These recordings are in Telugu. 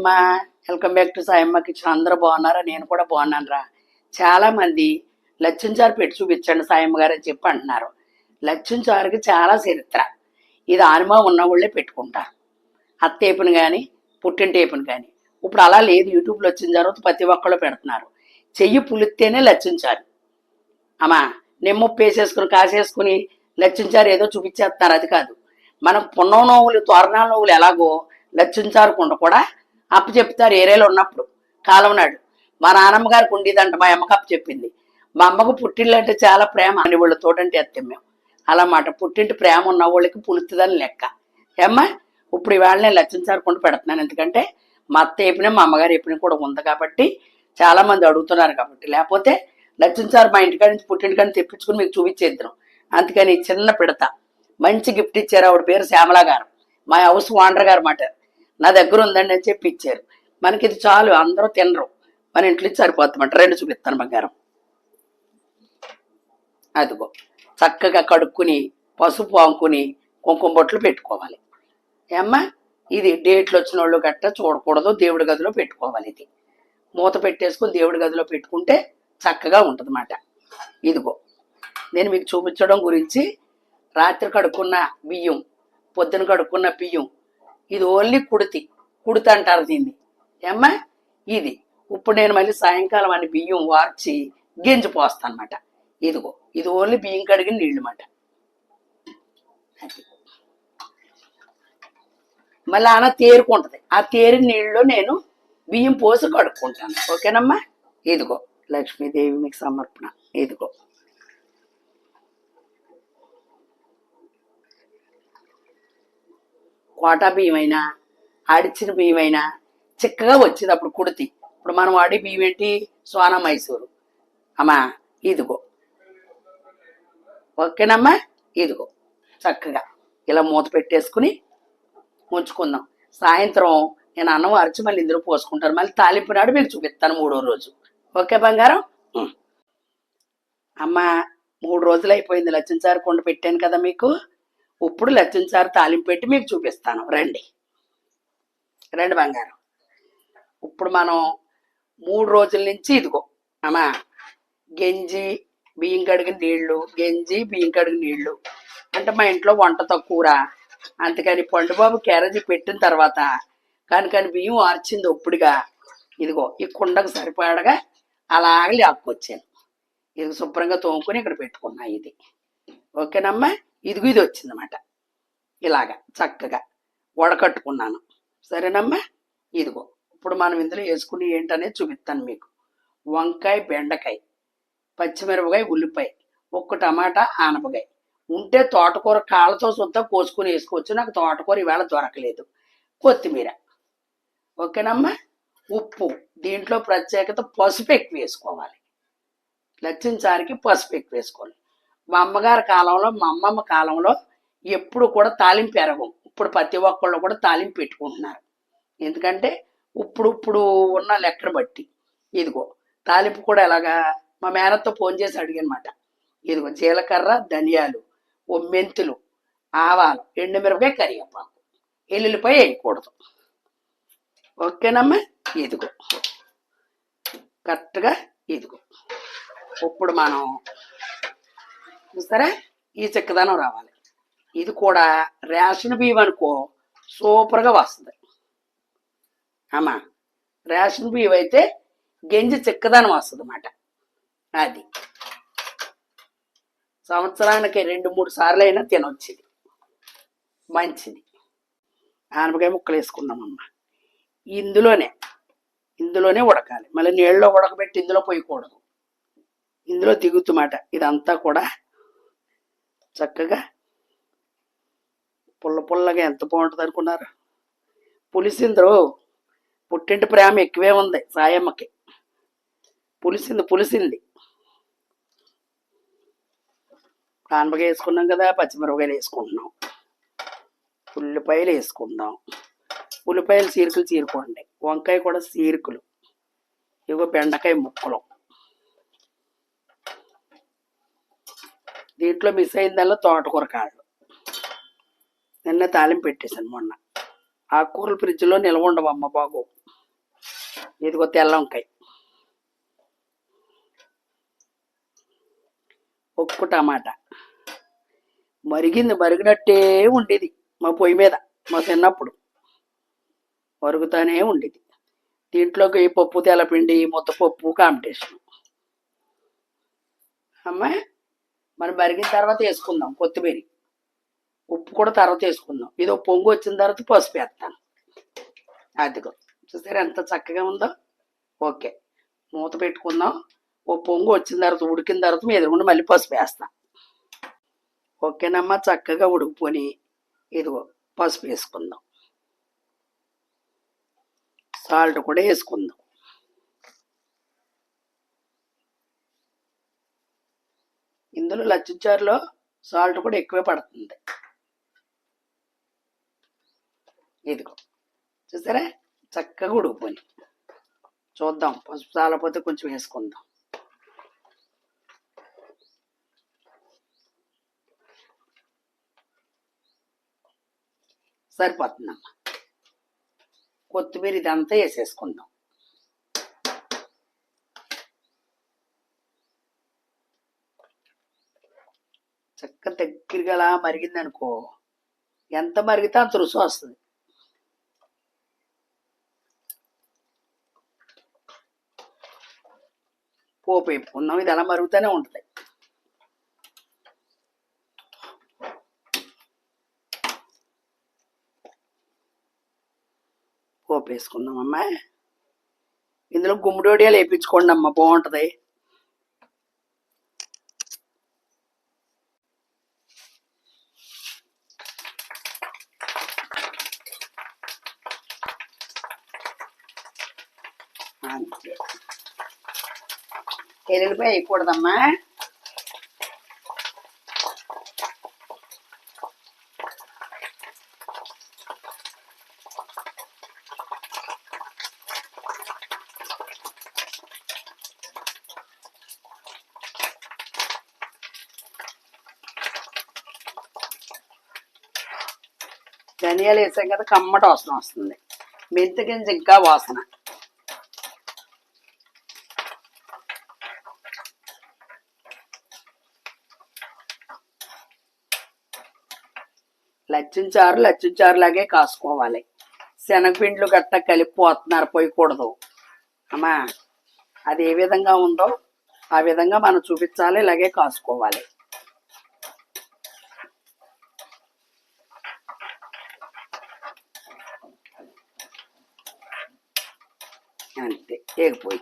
అమ్మ welcome back to Sayamma kitchen. అందరూ బాగున్నారా? నేను కూడా బాగున్నాను రా చాలామంది లచ్చన్ చారు పెట్టి చూపించండి సాయమ్మ గారు అని చెప్పి అంటున్నారు. లచ్చన్ చారుకి చాలా చరిత్ర. ఇది ఆనుమా ఉన్న వాళ్ళే పెట్టుకుంటారు అత్తేపుని కానీ పుట్టింటేపుని కానీ ఇప్పుడు అలా లేదు. యూట్యూబ్లో వచ్చిన తర్వాత ప్రతి ఒక్కళ్ళు పెడుతున్నారు. చెయ్యి పులిస్తేనే లచ్చించారు అమ్మా నిమ్మప్పు వేసేసుకుని కాసేసుకుని లచ్చించారు ఏదో చూపించేస్తున్నారు. అది కాదు. మనం పున్నం నోవులు తోరణాల నోవులు ఎలాగో లచ్చంచారుకుండా కూడా అప్పు చెప్తారు ఏరియాలో ఉన్నప్పుడు. కాలం నాడు. మా నాన్నమ్మ గారికి ఉండేదంట మా అమ్మకి అప్పు చెప్పింది. మా అమ్మకు పుట్టిళ్ళు అంటే చాలా ప్రేమ. అని వాళ్ళు తోటంటే ఎత్తాం మేము. అలా మాట. పుట్టింటి ప్రేమ ఉన్న వాళ్ళకి పులుతుందని లెక్క. ఏమ్మా? ఇప్పుడు ఇవాళ నేను లచ్చించారు కుండ పెడుతున్నాను. ఎందుకంటే మా అత్త చెప్పిన మా అమ్మగారు చెప్పిన కూడా ఉంది కాబట్టి చాలా మంది అడుగుతున్నారు కాబట్టి. లేకపోతే లచ్చించారు మా ఇంటికాడ నుంచి పుట్టింటికాడ తెప్పించుకుని మీకు చూపించేద్దాం. అందుకని చిన్న పిడత. మంచి గిఫ్ట్ ఇచ్చారు ఆవిడ పేరు శ్యామల గారు. మా హౌస్ ఓనర్ గారు మాట. నా దగ్గర ఉందండి అని చెప్పి ఇచ్చారు. మనకి ఇది చాలు అందరూ తినరు. మన ఇంట్లో సరిపోతామంట రెండు చూపిస్తాను బంగారం. అదిగో చక్కగా కడుక్కుని పసుపు అంకుని కుంకుమ బొట్లు పెట్టుకోవాలి. ఏమ్మా ఇది డేట్లు వచ్చిన వాళ్ళు గట్ట చూడకూడదు దేవుడి గదిలో పెట్టుకోవాలి ఇది. మూత పెట్టేసుకుని దేవుడి గదిలో పెట్టుకుంటే చక్కగా ఉంటుందన్నమాట. ఇదిగో నేను మీకు చూపించడం గురించి రాత్రి కడుక్కున్న బియ్యం పొద్దున కడుక్కున్న బియ్యం ఇది ఓన్లీ కుడితి. కుడిత అంటారు దీన్ని. ఏమ్మా? ఇది. ఇప్పుడు నేను మళ్ళీ సాయంకాలం అని బియ్యం వార్చి గింజ పోస్తాను అనమాట ఇదిగో. ఇది ఓన్లీ బియ్యం కడిగిన నీళ్ళు అనమాట మళ్ళీ ఆన తేరుకుంటుంది ఆ తేరి నీళ్ళలో నేను బియ్యం పోసి కడుక్కుంటాను. ఓకేనమ్మా? ఇదిగో. లక్ష్మీదేవి మీకు సమర్పణ. ఇదిగో. కోటా బియ్యమైనా ఆడిచ్చిన బియ్యమైనా చిక్కగా వచ్చింది అప్పుడు కుడితి. ఇప్పుడు మనం వాడే బియ్యం ఏంటి? సోనా మైసూరు. అమ్మా ఇదిగో. ఓకేనమ్మా? ఇదిగో. చక్కగా ఇలా మూత పెట్టేసుకుని ఉంచుకుందాం సాయంత్రం నేను అన్నం అరిచి మళ్ళీ ఇందులో పోసుకుంటాను. మళ్ళీ తాలింపు నాడు మీకు చూపిస్తాను మూడో రోజు. ఓకే బంగారం? అమ్మా మూడు రోజులు అయిపోయింది లచ్చించారు కొండ పెట్టాను కదా మీకు. ఇప్పుడు లచ్చించారు తాలింపు పెట్టి మీకు చూపిస్తాను. రండి. రండి బంగారం. ఇప్పుడు మనం మూడు రోజుల నుంచి ఇదిగో అమ్మా గెంజి బియ్యం కడిగిన నీళ్ళు గెంజి బియ్యం కడిగిన నీళ్ళు. అంటే మా ఇంట్లో వంట తక్కువ అందుకని పండుబాబు క్యారేజీ పెట్టిన తర్వాత కనుకని బియ్యం ఆర్చింది ఒప్పుడుగా. ఇదిగో ఈ కుండకు సరిపడగా అలాగే లాక్కొచ్చాను ఇది శుభ్రంగా తోముకొని ఇక్కడ పెట్టుకున్నా ఇది. ఓకేనమ్మా? ఇదిగో ఇది వచ్చిందన్నమాట. ఇలాగా చక్కగా వడకట్టుకున్నాను. సరేనమ్మా? ఇదిగో ఇప్పుడు మనం ఇందులో వేసుకుని ఏంటనేది చూపిస్తాను మీకు. వంకాయ బెండకాయ పచ్చిమిరపకాయ ఉల్లిపాయ ఒక్క టమాటా ఆనపకాయ. ఉంటే తోటకూర కాళ్ళతో సుద్దా కోసుకుని వేసుకోవచ్చు. నాకు తోటకూర ఈవేళ దొరకలేదు. కొత్తిమీర. ఓకేనమ్మా? ఉప్పు. దీంట్లో ప్రత్యేకత పసుపు ఎక్కువ వేసుకోవాలి. లచ్చిన చారికి పసుపు ఎక్కువ వేసుకోవాలి. మా అమ్మగారి కాలంలో మా అమ్మమ్మ కాలంలో ఎప్పుడు కూడా తాలింపు ఎరగం ఇప్పుడు ప్రతి ఒక్కళ్ళు కూడా తాలింపు పెట్టుకుంటున్నారు. ఎందుకంటే ఇప్పుడు ఇప్పుడు ఉన్న లెక్కను బట్టి. ఇదిగో తాలింపు కూడా ఎలాగా? మా మేనత్తో ఫోన్ చేసి అడిగనమాట. ఇదిగో జీలకర్ర ధనియాలు ఓ మెంతులు ఆవాలు ఎండుమిరపకాయ కరివేపాకు. ఎల్లుల్లిపాయ వేయకూడదు. ఓకేనమ్మా? ఇదిగో. కరెక్ట్గా ఇదిగో. ఇప్పుడు మనం చూస్తారా ఈ చిక్కదనం రావాలి. ఇది కూడా రేషన్ బియ్యం అనుకో సూపర్గా వస్తుంది. అమ్మా రేషన్ బియ్యం అయితే గెంజి చిక్కదనం వస్తుంది అన్నమాట అది. సంవత్సరానికి రెండు మూడు సార్లు అయినా తినొచ్చింది. మంచిది. ఆనపకాయ ముక్కలు వేసుకుందామమ్మా. ఇందులోనే ఇందులోనే ఉడకాలి. మళ్ళీ నీళ్ళలో ఉడకబెట్టి ఇందులో పోయకూడదు. ఇందులో దిగుతుమాట ఇదంతా కూడా చక్కగా పుల్ల పుల్లగా ఎంత బాగుంటుంది అనుకున్నారు? పులిసిందరు పుట్టింటి ప్రేమ ఎక్కువే ఉంది సాయమ్మకి. పులిసింది పులిసింది. కానపకాయ వేసుకున్నాం కదా పచ్చిమిరపకాయలు వేసుకుంటున్నాం. ఉల్లిపాయలు వేసుకుందాం. ఉల్లిపాయలు చీరికలు చీరుకోండి వంకాయ కూడా చీరికలు ఇగో బెండకాయ ముక్కలు. దీంట్లో మిస్ అయిందల్లా తోటకూర కాళ్ళు నిన్న తాలింపు పెట్టేశాను మొన్న. ఆకుకూరలు ఫ్రిడ్జ్లో నిల్వ ఉండవమ్మ బాగు ఇదిగో తెల్ల వంకాయ ఒక్కు టమాటా. మరిగింది మరిగినట్టే ఉండేది మా పొయ్యి మీద మా చిన్నప్పుడు. మరుగుతానే ఉండేది. దీంట్లోకి పప్పు తెల్లపిండి ముద్దపప్పు కాంపిటీషన్ అమ్మాయి? మనం మరిగిన తర్వాత వేసుకుందాం కొత్తిమీర. ఉప్పు కూడా తర్వాత వేసుకుందాం. ఇది ఒక పొంగు వచ్చిన తర్వాత పసుపు వేస్తాను. అదిగో. చూసారా ఎంత చక్కగా ఉందో? ఓకే. మూత పెట్టుకుందాం. ఓ పొంగు వచ్చిన తర్వాత ఉడికిన తర్వాత మీద ఎదురుగుండా మళ్ళీ పసుపు వేస్తాం. ఓకేనమ్మా? చక్కగా ఉడికిపోని. ఇదిగో పసుపు వేసుకుందాం. సాల్ట్ కూడా వేసుకుందాం. ఇందులో లచ్చిచారులో సాల్ట్ కూడా ఎక్కువే పడుతుంది. ఇదిగో చూసారా? చక్కగా ఉడికిపోయి చూద్దాం పసుపు చాలపోతే కొంచెం వేసుకుందాం. సరిపోతుందమ్మా. కొత్తిమీర ఇదంతా వేసేసుకుందాం. చక్క అలా మరిగిందనుకో ఎంత మరిగితే అంత రుచి వస్తుంది. పోపు వేపుకున్నాం ఇది అలా మరుగుతూనే ఉంటుంది. పోపు వేసుకుందాం అమ్మా ఇందులో గుమ్మడి వేయించుకోండి అమ్మ బాగుంటుంది అంతే ఎల్లుల్లిపాయ వేయకూడదమ్మా. ధనియాలు వేసాం కదా కమ్మట వాసన వస్తుంది. మెంతి గింజ ఇంకా వాసన. లచ్చించారు లచ్చించారు లాగే కాసుకోవాలి. శనగపిండ్లు గట్ట కలిపిపోతున్నారు పోయకూడదు. అమ్మా అది ఏ విధంగా ఉందో ఆ విధంగా మనం చూపించాలి ఇలాగే కాసుకోవాలి. అంతే ఏగిపోయి.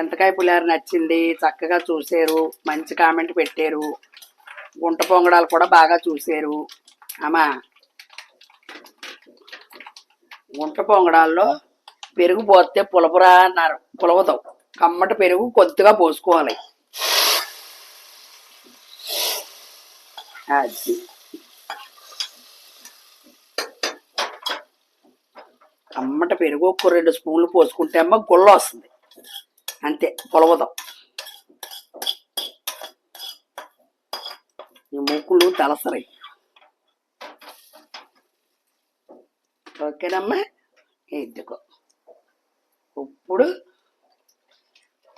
చింతకాయ పులిహార నచ్చింది చక్కగా చూశారు మంచి కామెంట్ పెట్టారు. గుంట పొంగడాలు కూడా బాగా చూసారు అమ్మా. గుంట పొంగడాల్లో పెరుగు పోస్తే పులపురా అన్నారు. పులవదు. కమ్మటి పెరుగు కొద్దిగా పోసుకోవాలి. అది. కమ్మట పెరుగు ఒక రెండు స్పూన్లు పోసుకుంటే అమ్మ గుల్ల వస్తుంది. అంతే పొలవదాం ఈ మూకులు తలసరి. ఓకేనమ్మా? ఇద్దుకో ఇప్పుడు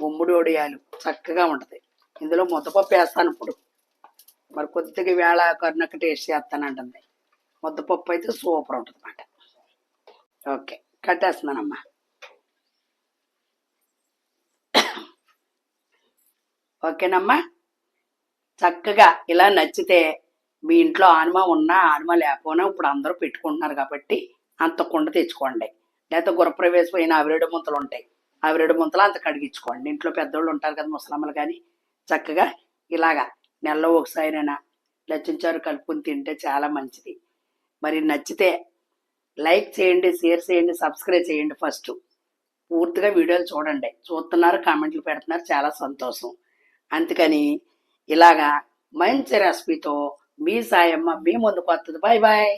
ఉమ్ముడి వడియాలు చక్కగా ఉంటుంది. ఇందులో ముద్దపప్పు వేస్తాను ఇప్పుడు. మరి కొద్దిగా వేళ కరుణక్క టేస్ట్ చేస్తానంటుంది ముద్దపప్పు అయితే సూపర్ ఉంటుంది అన్నమాట ఓకే కట్టేస్తున్నానమ్మా. ఓకేనమ్మా? చక్కగా ఇలా నచ్చితే మీ ఇంట్లో ఆనిమ ఉన్నా ఆనిమ లేకపోయినా ఇప్పుడు అందరూ పెట్టుకుంటున్నారు కాబట్టి అంత కుండ తెచ్చుకోండి. లేకపోతే గురప్రవేశం అయిన ఆవిరేడు ముంతలు ఉంటాయి. ఆవిరేడు ముంతలు అంత కడిగించుకోండి ఇంట్లో పెద్దోళ్ళు ఉంటారు కదా ముసలమ్మలు కానీ చక్కగా ఇలాగా నెలలో ఒకసారినైనా లచ్చించారు కలుపుకొని తింటే చాలా మంచిది. మరి నచ్చితే లైక్ చేయండి షేర్ చేయండి సబ్స్క్రైబ్ చేయండి ఫస్ట్. పూర్తిగా వీడియోలు చూడండి. చూస్తున్నారు కామెంట్లు పెడుతున్నారు. చాలా సంతోషం. అందుకని ఇలాగా మంచి రెసిపీతో మీ సాయమ్మ మీ ముందుకు వస్తుంది. Bye bye